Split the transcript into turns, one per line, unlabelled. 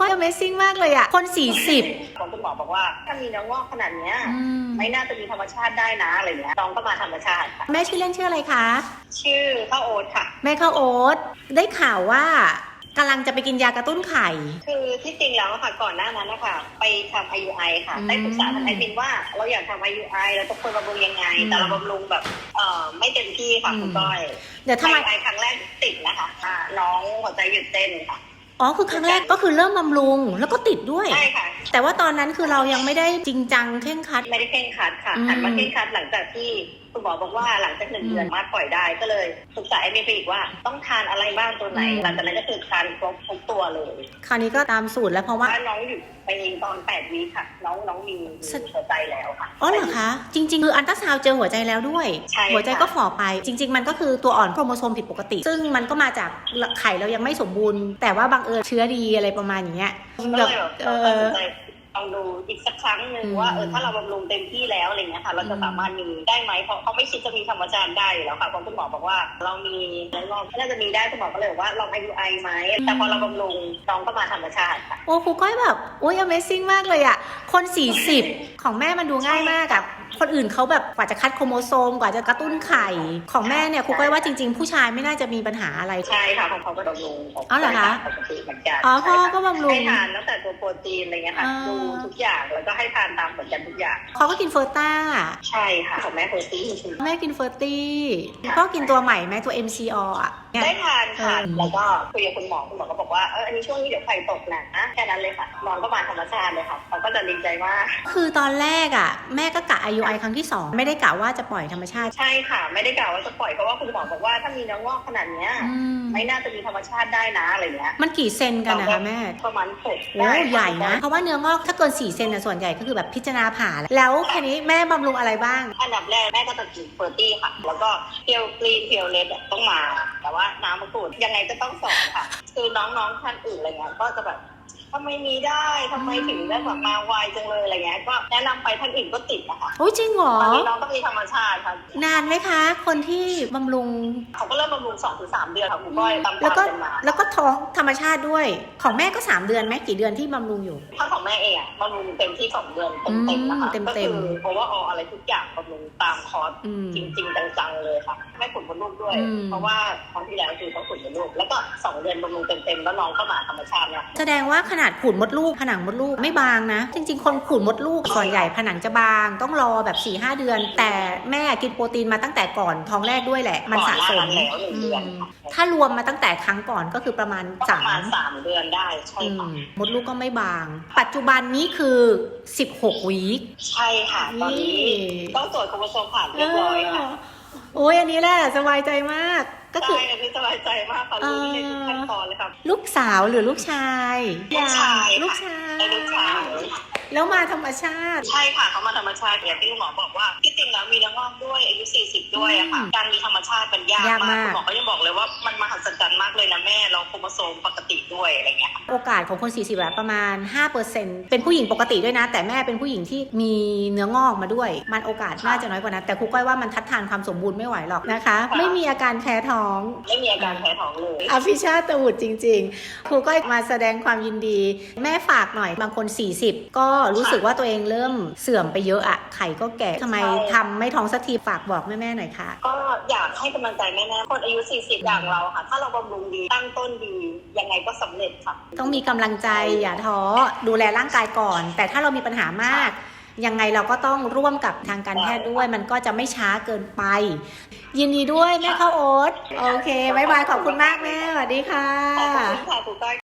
ก็ Amazing มากเลยอะคน 40
ของคุณหมอบอกว่าถ้ามีเนื้องอกขนาดเนี้ย
อืม
ไม่น่าจะมีธรรมชาติได้นะอะไรเงี้ยน้องก็มาธรรมชาติค่ะ
แม่ชื่อเล่นชื่ออะไรคะ
ชื่อข้าวโอ๊ตค่ะ
แม่ข้าวโอ๊ตได้ข่าวว่ากำลังจะไปกินยากระตุ้นไข่
คือที่จริงแล้วอะค่ะก่อนหน้านั้นนะคะไปทำ IUI ค่ะ
อืม
ได้ปรึกษาทางไอบินว่าเราอยากทำ IUI เราจะควรบำรุงยังไง
อืม
แต่เราบำรุงแบบเอ่อไม่เต็มที่ค่ะ
อืม
คุณก้อย
เดี๋ยวทำไม
IUI ครั้งแรกติดนะคะอ่าน้องหัวใจหยุดเต้นค่ะ
อ๋อคือครั้งแรกก็คือเริ่มบำรุงแล้วก็ติดด้วย
ใช่ค่ะ
แต่ว่าตอนนั้นคือเรายังไม่ได้จริงจังเข่งครัด
ไม่ได้เคร่งครัดค่ะ
อืม
หันมาเคร่งครัดหลังจากที่ คุณหมอบอกว่าหลังจากหนึ่ง
อืม
เดือนมาปล่อยได้ก็เลยปรึกษาไอบินไปอีกว่า ต้องทานอะไรบ้างตัวไหน
อืม
หลังจากนั้นก็คือทานครบทุกตัวเลย
คราวนี้ก็ตามสูตรแล้วเพราะว่า
ว่าน้องหยุดไปเองตอนแปดวีคค่ะ น้องน้องมีมีหัวใจแล้วค่ะ
อ๋อเหรอคะ จริง ๆ คืออันตราซาวด์เจอหัวใจแล้วด้วย
ใช่ค่ะ
หัวใจก็ฝ่อไป จริง ๆ มันก็คือตัวอ่อนโครโมโซมผิดปกติ ซึ่งมันก็มาจากไข่เรายังไม่สมบูรณ์ แต่ว่าบังเอิญเชื้อดีอะไรประมาณอย่างเงี้ย
ก็
แบบ
เลยแบบ
เอ
เราตัด
อ
สินใจ ลองดูอีกสักครั้งหนึ่ง
อืม
ว่าเออถ้าเราบำรุงเต็มที่แล้วอะไรเงี้ยค่ะ เราจะ
อืม
สามารถมีได้ไหมเพราะเขาไม่คิดจะมีธรรมชาติได้อยู่แล้วค่ะเพราะคุณหมอบอกว่า เรามีเนื้องอกน่าจะมีได้คุณหมอก็เลยบอกว่าลอง IUI ไหมแต่พอเราบำรุงน้องก็มาธรรมชาติค่ะ
โอ้ครูก้อยแบบโอ้ย Amazing มากเลยอะคน 40 ของแม่มันดูง่ายมากอะ คนอื่นเขาแบบกว่าจะคัดโครโมโซมกว่าจะกระตุ้นไข่ ของแม่เนี่ยครูก้อยว่าจริง ๆ ผู้ชายไม่น่าจะมีปัญหาอะไร
ใช่ค่ะของเขาก็บำรุงของ
อ๋อเหรอคะ
ปกติเหมือนกัน
อ๋อ
ใช่
พ่อ
ค่ะ
ก็บำรุง
ให้ทานตั้งแต่ตัวโปรตีนอะไรเงี้ยค่ะ
อ่า
ดูทุกอย่างแล้วก็ให้ทานตามเหมือนกันทุกอย่าง
เขาก็กินเฟอร์ต้า
ใช่ค่ะของแม่โปรตีน
แม่กินเฟอร์ตี้พ่อกินตัวใหม่ไหมตัว MCO อะเนี่ย
ได้ทานค่ะ
อืม
แล้วก็คุยกับคุณหมอคุณหมอก็บอกว่าเอออันนี้ช่วงนี้เดี๋ยวไข่ตกนะแค่นั้นเลยค่ะน้องก็มาธรรมชาติเลยค่ะเขาก็จะดีใจมาก
คือตอนแรกอะ แม่ก็กะ IUI ครั้งที่ 2 ไม่ได้กะว่าจะปล่อยธรรมชาติ
ใช่ค่ะ ไม่ได้กล่าวว่าจะปล่อยเพราะว่าคุณหมอบอกว่าถ้ามีเนื้องอกขนาดเนี้ย
อืม
ไม่น่าจะมีธรรมชาติได้นะอะไรเงี้ย
มันกี่เซนกันนะคะแม่
ประมาณหก
โอ้ใหญ่นะ เพราะว่าเนื้องอกถ้าเกิน4เซนน่ะส่วนใหญ่ก็คือแบบพิจารณาผ่าแล้วแล้วแค่นี้แม่บำรุงอะไรบ้าง
อันดับแรกแม่ก็จะกินเฟอร์ตี้ค่ะ แล้วก็เพียวกรีนเพียวเลดต้องมา แต่ว่าน้ำมะกรูดยังไงก็ต้องสอนค่ะ คือน้องๆท่านอื่นอะไรเงี้ยก็จะแบบ ทำไมมีได้ทำไมถึงได้แบบมาไวจังเลยอะไรเงี้ยก็แนะนำไปท่านอื่นก็ติดนะคะ
โอ้ยจริงเหรอ
ตอนนี้น้องก็มีธรรมชาติค่ะ
นานไหมคะ คนที่บำรุง
เขาก็เริ่มบำรุงสองถึงสามเดือนค่ะคุณก้อยตามค
แล้ว
วาม
ก็
เป็นมา
แล้วก็ท้องธรรมชาติด้วย ของแม่ก็ 3 เดือนไหมกี่เดือนที่บำรุงอยู่
ถ้าของแม่เองอะบำรุงเต็มที่สองเดือนเต็มๆนะคะ
อืมเต็มๆ
ก็คือเพราะว่าเอาอะไรทุกอย่างบำรุงตามคอร์ส
อืม
จริงๆจังๆเลยค่ะแม่ขุนมดลูกด้วย
อืม
เพราะว่าครั้งที่แล้วคือเขาขุนมดลูกแล้วก็สองเดือนบำรุงเต็มๆแล้วน้องก็มาธรรมชาติเนี่ย
แสดงว่าขนาดขูดมดลูกผนังมดลูกไม่บางนะ จริง ๆ คนขูดมดลูกส่วนใหญ่ผนังจะบาง ต้องรอแบบ4ี่หเดือน แต่แม่กินโปรตีนมาตั้งแต่ก่อนท้องแรกด้วยแหละ มันสะสม
ก่อนหน้านั้นแล้วหนึ่งเดือน
อืมถ้ารวมมาตั้งแต่ครั้งก่อนก็คือประมาณ
ก็ป
สา
ระมาณ
ม
สามเดือนได้ใช่
อื
ค่ะ
มมดลูกก็ไม่บาง ปัจจุบันนี้คือ 16วีค
ใช่ค่ะตอนนี้ต้องตรวจโครโมโซมผ่านเรียบร้อยค่ะ
โอ้ยอันนี้แหละสบายใจมาก ก็คือ
ใช่อันนี้สบายใจมากค่ะรู้ในทุกขั้นตอนเลยค่ะ
ลูกสาวหรือลูกชาย
ลูกชายค่ะ
ลูกชาย
ได้ลูกชาย
แล้วมาธรรมชาติ
ใช่ค่ะเขามาธรรมชาติอย่างที่คุณหมอบอกว่าที่จริงแล้วมีเนื้องอกด้วยอายุ 40 ด้วยอะค่ะ
อืม
การมีธรรมชาติมันยาก
ยาก
มามา
กก
คุณหมอก็ยังบอกเลยว่ามันมหัศจรรย์มากเลยนะแม่ เราโครโมโซมปกติด้วยอะไรเงี้ยค่ะ
โอกาสของคน 40แบบประมาณ 5%เป็นผู้หญิงปกติด้วยนะ แต่แม่เป็นผู้หญิงที่มีเนื้องอกมาด้วย มันโอกาสน่าจะน้อยกว่านั้น แต่ครูก้อยว่ามันทัดทานความสมบูรณ์ไม่ไหวหรอกนะคะ ไม่มีอาการแพ้ท้อง
ไม่มีอาการแพ้ท้องเลย
อภิชาติวุฒิจริง ๆ ครูก้อยมาแสดงความยินดี แม่ฝากหน่อยบางคน 40 ก็รู้สึกว่าตัวเองเริ่มเสื่อมไปเยอะอะไข่ก็แก่ทำไมทำไม่ท้องสักทีฝากบอกแม่ๆหน่อยค่ะ
ก็อยากให้กำลังใจแม่ๆคนอายุ 40 อย่างเราค่ะ ถ้าเราบำรุงดีตั้งต้นดียังไงก็สำเร็จค่ะ
ต้องมีกำลังใจอย่าท้อดูแลร่างกายก่อน แต่ถ้าเรามีปัญหามากยังไงเราก็ต้องร่วมกับทางการแพทย์ด้วย มันก็จะไม่ช้าเกินไป ยินดีด้วยแม่ข้าวโอ๊ตโอเคบายบายขอบคุณมากแม่สวัสดีค่ะ
ขอบคุณค่ะคุณก้อย